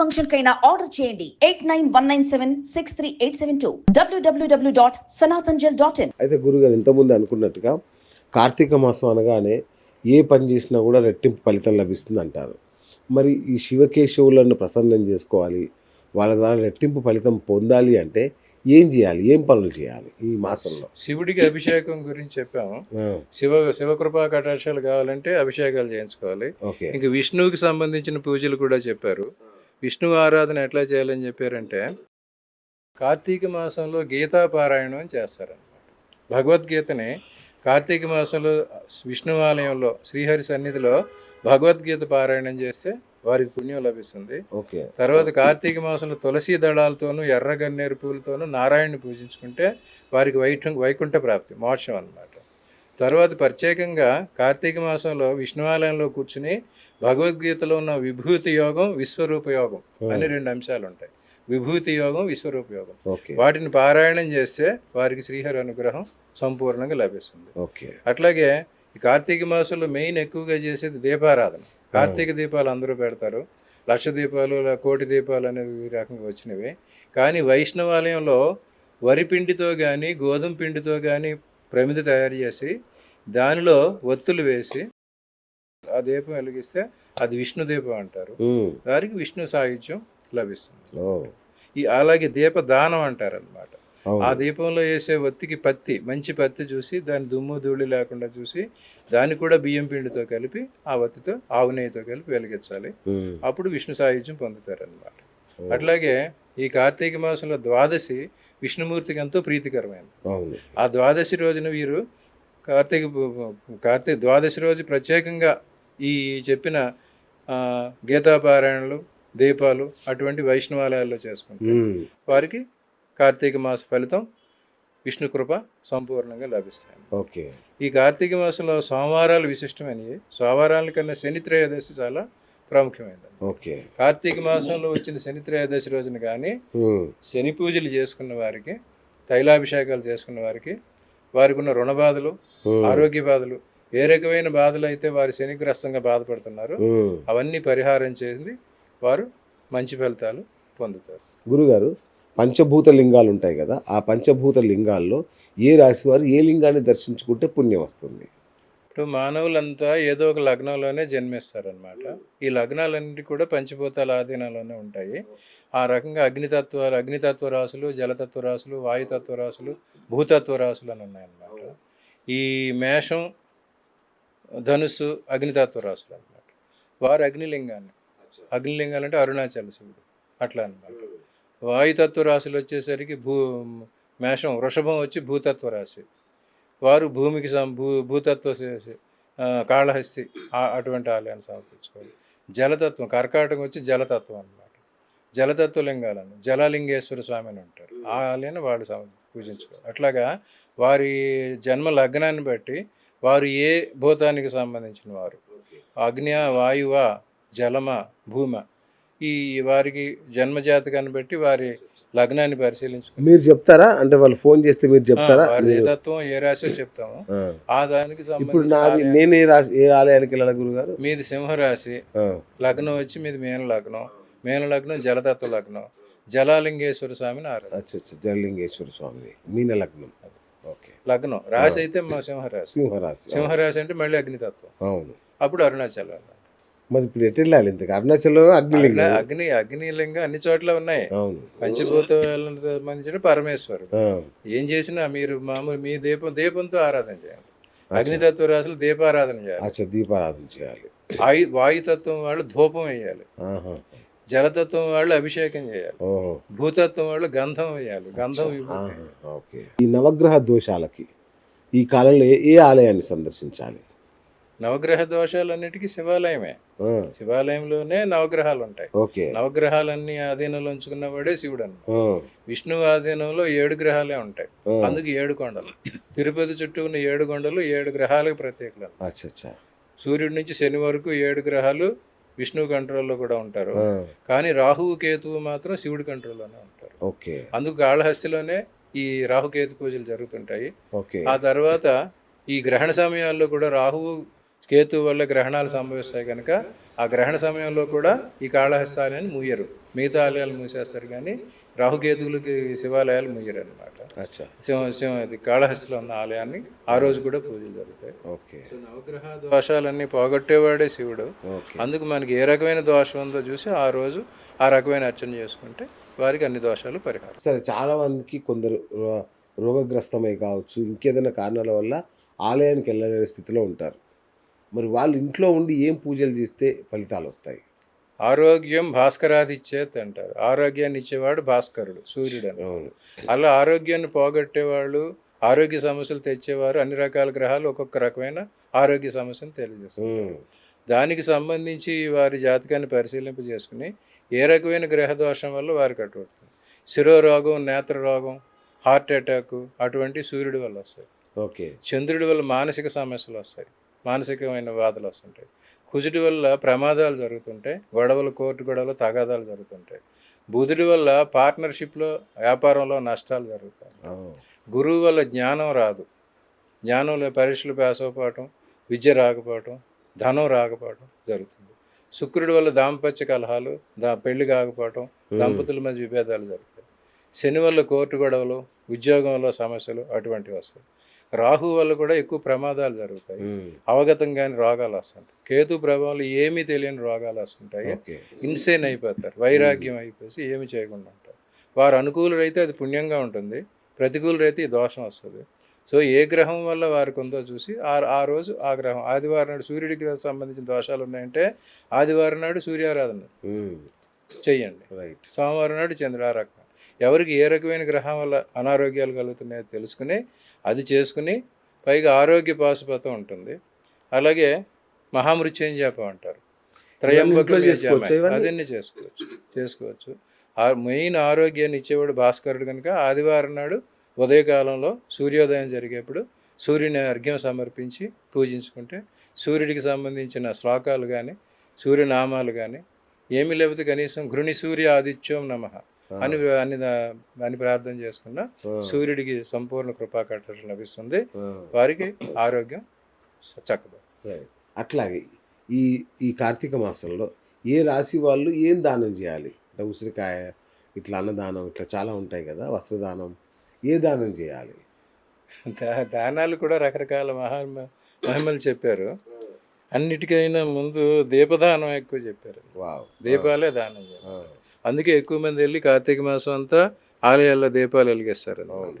Function కైనా order చేయండి. Eight nine one nine seven six three eight seven two. WWW dot సనాతన్జల్ dot in. అయితే గురుగారు ఇంతకుముందు అనుకున్నట్టుగా కార్తీక మాసం అనగానే ఏ పని చేసినా కూడా రెట్టింపు ఫలితం లభిస్తుంది అంటారు మరి ఈ శివకేశవులను ప్రసన్నం చేసుకోవాలి వాళ్ళ ద్వారా రెట్టింపు ఫలితం పొందాలి అంటే ఏం చేయాలి? ఏం పనులు చేయాలి ఈ మాసంలో? శివుడికి అభిషేకం గురించి చెప్పాము. శివ శివకృపా కటాక్షాలు కావాలంటే అభిషేకాలు చేయించుకోవాలి. ఓకే. ఇంక విష్ణువుకి సంబంధించిన పూజలు కూడా చెప్పారు. విష్ణు ఆరాధన ఎట్లా చేయాలని చెప్పారంటే కార్తీక మాసంలో గీతా పారాయణం అని చేస్తారనమాట భగవద్గీతని కార్తీక మాసంలో విష్ణు ఆలయంలో శ్రీహరి సన్నిధిలో భగవద్గీత పారాయణం చేస్తే వారికి పుణ్యం లభిస్తుంది. ఓకే. తర్వాత కార్తీక మాసంలో తులసి దళాలతోనూ ఎర్ర గన్నేరు పూలతోనూ నారాయణని పూజించుకుంటే వారికి వైఠం వైకుంఠ ప్రాప్తి మోక్షం అన్నమాట. తర్వాత ప్రత్యేకంగా కార్తీక మాసంలో విష్ణువాలయంలో కూర్చుని భగవద్గీతలో ఉన్న విభూతి యోగం విశ్వరూప యోగం అని రెండు అంశాలు ఉంటాయి విభూతి యోగం విశ్వరూప యోగం. వాటిని పారాయణం చేస్తే వారికి శ్రీహరి అనుగ్రహం సంపూర్ణంగా లభిస్తుంది. ఓకే అట్లాగే ఈ కార్తీక మాసంలో మెయిన్ ఎక్కువగా చేసేది దీపారాధన. కార్తీక దీపాలు అందరూ పెడతారు. లక్ష దీపాలు కోటి దీపాలు అనేవి ఈ రకంగా వచ్చినవి. కానీ వైష్ణవాలయంలో వరి పిండితో కానీ గోధుమ పిండితో కానీ ప్రమిద తయారు చేసి దానిలో ఒత్తులు వేసి ఆ దీపం వెలిగిస్తే అది విష్ణు దీపం అంటారు. వారికి విష్ణు సాహిత్యం లభిస్తుంది. ఈ అలాగే దీపదానం అంటారు అనమాట ఆ దీపంలో వేసే ఒత్తికి పత్తి మంచి పత్తి చూసి దాని దుమ్ము ధూళి లేకుండా చూసి దాన్ని కూడా బియ్యం పిండితో కలిపి ఆ ఒత్తితో ఆవు నెయ్యితో కలిపి వెలిగించాలి. అప్పుడు విష్ణు సాయుధ్యం పొందుతారనమాట ఓ, అట్లాగే ఈ కార్తీక మాసంలో ద్వాదశి విష్ణుమూర్తికి ఎంతో ప్రీతికరమైనది ఆ ద్వాదశి రోజున వీరు కార్తీక కార్తీక ద్వాదశి రోజు ప్రత్యేకంగా ఈ చెప్పిన గీతాపారాయణలు దీపాలు అటువంటి వైష్ణవాలయాల్లో చేసుకుంటారు. వారికి కార్తీక మాస ఫలితం విష్ణు కృప సంపూర్ణంగా లభిస్తాయి. ఓకే. ఈ కార్తీక మాసంలో సోమవారాలు విశిష్టమైనవి. సోమవారాల కన్నా శని త్రయోదశి చాలా ప్రాముఖ్యమైనది. ఓకే. కార్తీక మాసంలో వచ్చిన శని త్రయోదశి రోజున కానీ శని పూజలు చేసుకున్న వారికి తైలాభిషేకాలు చేసుకున్న వారికి వారికి ఉన్న రుణ బాధలు ఆరోగ్య బాధలు ఏ రకమైన బాధలు అయితే వారు శనిగ్రస్తంగా బాధపడుతున్నారు. అవన్నీ పరిహారం చేసి వారు మంచి ఫలితాలు పొందుతారు. గురుగారు పంచభూత లింగాలు ఉంటాయి కదా ఆ పంచభూత లింగాల్లో ఏ రాశి వారు ఏ లింగాన్ని దర్శించుకుంటే పుణ్యం వస్తుంది? ఇప్పుడు మానవులంతా ఏదో ఒక లగ్నంలోనే జన్మిస్తారనమాట ఈ లగ్నాలన్నిటి కూడా పంచభూతాల ఆధీనంలోనే ఉంటాయి. ఆ రకంగా అగ్నితత్వాలు అగ్నితత్వ రాశులు జలతత్వ రాశులు వాయుతత్వ రాశులు భూతత్వ రాశులు అని ఉన్నాయన్నమాట. ఈ మేషం ధనుస్సు అగ్నితత్వ రాశులు అనమాట వారు అగ్నిలింగాన్ని. అగ్నిలింగాలు అంటే అరుణాచల శివుడు. అట్లా అనమాట వాయుతత్వ రాశులు వచ్చేసరికి భూ మేషం వృషభం వచ్చి భూతత్వ రాశి. వారు భూమికి భూ భూతత్వ కాళహస్తి అటువంటి ఆలయాన్ని సమర్పించుకోవాలి జలతత్వం కర్కాటకం వచ్చి జలతత్వం అన్నమాట. జలతత్వ లింగాలను జలలింగేశ్వర స్వామి అని ఉంటారు. ఆ ఆలయాన్ని వాళ్ళు పూజించుకోవాలి. అట్లాగా వారి జన్మ లగ్నాన్ని బట్టి వారు ఏ భూతానికి సంబంధించిన వారు? అగ్ని వాయువ జలమ భూమ. ఈ వారికి జన్మజాతకాన్ని బట్టి వారి లగ్నాన్ని పరిశీలించుకుని మీరు చెప్తారా? అంటే వాళ్ళు ఫోన్ చేస్తే మీరు చెప్తారా? ఏ తత్వం ఏ రాశో చెప్తాము. ఆ. దానికి ఇప్పుడు సంబంధించిన నాది నేను ఏ రాశి ఏ ఆలయానికి వెళ్ళాలి గురుగారు? మీది సింహరాశి. లగ్నం వచ్చి మీది మీన లగ్నం మీన లగ్నం. జలతత్వ లగ్నం జలాలింగేశ్వర స్వామిని ఆరాధన జలలింగేశ్వర స్వామి మీన లగ్నం ఓకే. లగ్నం. రాశి అయితే మా సింహరాశి. సింహరాశి సింహరాశి అంటే మళ్ళీ అగ్నితత్వం. అవును. అప్పుడు అరుణాచలం. మరి ఇప్పుడు ఎటు వెళ్ళాలి ఇంతకు? అరుణాచలం అగ్నిలింగం. అగ్ని అగ్ని అగ్నిలింగం అన్ని చోట్ల ఉన్నాయి. అవును. పంచభూతాలకు సంబంధించిన పరమేశ్వరుడు. ఏం చేసినా మీరు మామూలు మీ దీపం దీపంతో ఆరాధన చేయాలి. అగ్నితత్వ రాశులు దీపారాధన చేయాలి. అచ్చా దీపారాధన చేయాలి. వాయు వాయుతత్వం వాళ్ళు ధూపం వేయాలి. జలతత్వం వాళ్ళు అభిషేకం చేయాలి. భూతత్వం వాళ్ళు గంధం వేయాలి. గంధం ఓకే. ఈ నవగ్రహ దోషాలకి ఈ కాలంలో ఏ- ఆలయాన్ని సందర్శించాలి? నవగ్రహ దోషాలన్నిటికీ శివాలయమే. శివాలయంలోనే నవగ్రహాలు ఉంటాయి. ఓకే. నవగ్రహాలన్నీ ఆధీనంలో ఉంచుకున్నవాడే శివుడు అన్నమాట ఆ, విష్ణువు ఆధీనంలో ఏడు గ్రహాలే ఉంటాయి. అందుకు ఏడు కొండలు. తిరుపతి చుట్టూ ఉన్న ఏడు కొండలు ఏడు గ్రహాలకు ప్రత్యేకలు అచ్చా అచ్చా సూర్యుడి నుంచి శని వరకు ఏడు గ్రహాలు విష్ణువు కంట్రోల్లో కూడా ఉంటారు. కానీ రాహువు కేతువు మాత్రం శివుడి కంట్రోల్లోనే ఉంటారు. ఓకే. అందుకు కాళహస్తిలోనే ఈ రాహుకేతు పూజలు జరుగుతుంటాయి. ఓకే. ఆ తర్వాత ఈ గ్రహణ సమయాల్లో కూడా రాహువు కేతు వల్ల గ్రహణాలు సంభవిస్తాయి కనుక ఆ గ్రహణ సమయంలో కూడా ఈ కాళహస్తాలయాన్ని మూయరు. మిగతా ఆలయాలు మూసేస్తారు కానీ రాహుకేతువులకి శివాలయాలు మూయరు అనమాట సింహ ఇది కాళహస్తిలో ఉన్న ఆలయాన్ని ఆ రోజు కూడా పూజలు జరుగుతాయి. ఓకే. నవగ్రహ దోషాలన్నీ పోగొట్టేవాడే శివుడు. అందుకు మనకి ఏ రకమైన దోషం ఉందో చూసి ఆ రోజు ఆ రకమైన అర్చన చేసుకుంటే వారికి అన్ని దోషాలు పరిహారం. సరే చాలా మందికి కొందరు రోగగ్రస్తమై కావచ్చు ఇంకేదైనా కారణాల వల్ల ఆలయానికి వెళ్ళలేని స్థితిలో ఉంటారు. మరి వాళ్ళు ఇంట్లో ఉండి ఏం పూజలు చేస్తే ఫలితాలు వస్తాయి? ఆరోగ్యం భాస్కరాదిచ్చేత్ అంటారు. ఆరోగ్యాన్ని ఇచ్చేవాడు భాస్కరుడు సూర్యుడు అని అలా ఆరోగ్యాన్ని పోగొట్టేవాళ్ళు ఆరోగ్య సమస్యలు తెచ్చేవారు అన్ని రకాల గ్రహాలు ఒక్కొక్క రకమైన ఆరోగ్య సమస్యను తెలియజేస్తారు. దానికి సంబంధించి వారి జాతకాన్ని పరిశీలింప చేసుకుని ఏ రకమైన గ్రహ దోషం వల్ల వారికి అటువంటి శిరోరోగం నేత్ర రోగం హార్ట్ అటాక్ అటువంటి సూర్యుడి వల్ల వస్తాయి. ఓకే. చంద్రుడి వల్ల మానసిక సమస్యలు వస్తాయి. మానసికమైన బాధలు వస్తుంటాయి. కుజుడి వల్ల ప్రమాదాలు జరుగుతుంటాయి గొడవలు కోర్టు గొడవలు తగాదాలు జరుగుతుంటాయి. బుధుడి వల్ల పార్ట్నర్షిప్లో వ్యాపారంలో నష్టాలు జరుగుతాయి. గురువు వల్ల జ్ఞానం రాదు. జ్ఞానంలో పరీక్షలు పాస్ అవ్వకపోవటం విద్య రాకపోవటం ధనం రాకపోవటం జరుగుతుంది. శుక్రుడి వల్ల దాంపత్య కలహాలు దా పెళ్ళి కాకపోవటం దంపతుల మధ్య విభేదాలు జరుగుతాయి. శని వల్ల కోర్టు గొడవలు ఉద్యోగంలో సమస్యలు అటువంటివి వస్తాయి. రాహు వల్ల కూడా ఎక్కువ ప్రమాదాలు జరుగుతాయి. అవగతం కాని రోగాలు వస్తుంటాయి. కేతు ప్రభావంలో ఏమీ తెలియని రోగాలు వస్తుంటాయి. ఇన్సేన్ అయిపోతారు. వైరాగ్యం అయిపోయి ఏమి చేయకుండా ఉంటారు. వారు అనుకూలురైతే అది పుణ్యంగా ఉంటుంది. ప్రతికూలురైతే ఈ దోషం వస్తుంది. సో ఏ గ్రహం వల్ల వారికి ఉందో చూసి ఆ ఆ రోజు ఆ గ్రహం ఆదివారం నాడు సూర్యుడికి సంబంధించిన దోషాలు ఉన్నాయంటే ఆదివారం నాడు సూర్యారాధన. చెయ్యండి. రైట్. సోమవారం నాడు చంద్రారాధన. ఎవరికి ఏ రకమైన గ్రహం వల్ల అనారోగ్యాలు కలుగుతున్నాయో తెలుసుకుని అది చేసుకుని పైగా ఆరోగ్య పాశుపతం ఉంటుంది. అలాగే మహామృత్యుంజాపం అంటారు. త్రయంబక ఇంట్లో చేసుకోవచ్చా ఇవన్నీ? అదన్నీ చేసుకోవచ్చు. చేసుకోవచ్చు. ఆ మెయిన్ ఆరోగ్యాన్ని ఇచ్చేవాడు భాస్కరుడు కనుక ఆదివారం నాడు ఉదయకాలంలో సూర్యోదయం జరిగేప్పుడు సూర్యుని అర్ఘ్యం సమర్పించి పూజించుకుంటే సూర్యుడికి సంబంధించిన శ్లోకాలు కానీ సూర్యనామాలు కానీ ఏమీ లేకపోతే కనీసం గృణి సూర్య ఆదిత్యం నమ. అని అని అని ప్రార్థన చేసుకున్న సూర్యుడికి సంపూర్ణ కృపా కటాక్షం లభిస్తుంది వారికి ఆరోగ్యం చక్కగా రైట్ అట్లాగే ఈ ఈ కార్తీక మాసంలో ఏ రాశి వాళ్ళు ఏం దానం చేయాలి? అంటే ఉసిరికాయ ఇట్లా అన్నదానం ఇట్లా చాలా ఉంటాయి కదా వస్త్రదానం ఏ దానం చేయాలి? దానాలు కూడా రకరకాల మహా మహిమలు చెప్పారు. అన్నిటికైనా ముందు దీపదానం ఎక్కువ చెప్పారు. వావ్ దీపాలే దానం చేయాలి. అందుకే ఎక్కువ మంది వెళ్ళి కార్తీక మాసం అంతా ఆలయాల్లో దీపాలు వెలిగిస్తారు అన్నమాట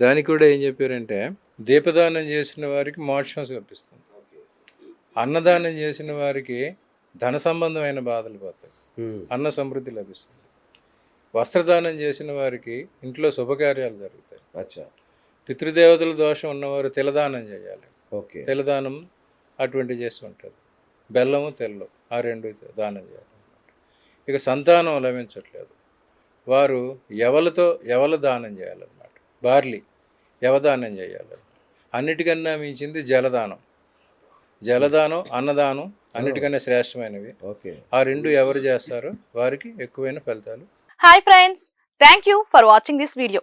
దానికి కూడా ఏం చెప్పారంటే దీపదానం చేసిన వారికి మోక్షం లభిస్తుంది అన్నదానం చేసిన వారికి ధన సంబంధమైన బాధలు పోతాయి. అన్న సమృద్ధి లభిస్తుంది. వస్త్రదానం చేసిన వారికి ఇంట్లో శుభకార్యాలు జరుగుతాయి. అచ్చా. పితృదేవతల దోషం ఉన్నవారు తిలదానం చేయాలి. ఓకే. తిలదానం అటువంటి చేసి ఉంటుంది బెల్లము తెల్లు ఆ రెండు దానం చేయాలి. ఇక సంతానం లభించట్లేదు. వారు ఎవలతో ఎవల దానం చేయాలన్నమాట. బార్లీ యవదానం చేయాలి అన్నిటికన్నా మించింది జలదానం. జలదానం అన్నదానం అన్నిటికన్నా శ్రేష్టమైనవి. ఓకే. ఆ రెండు ఎవరు చేస్తారో వారికి ఎక్కువైన ఫలితాలు. Hi friends thank you for watching this video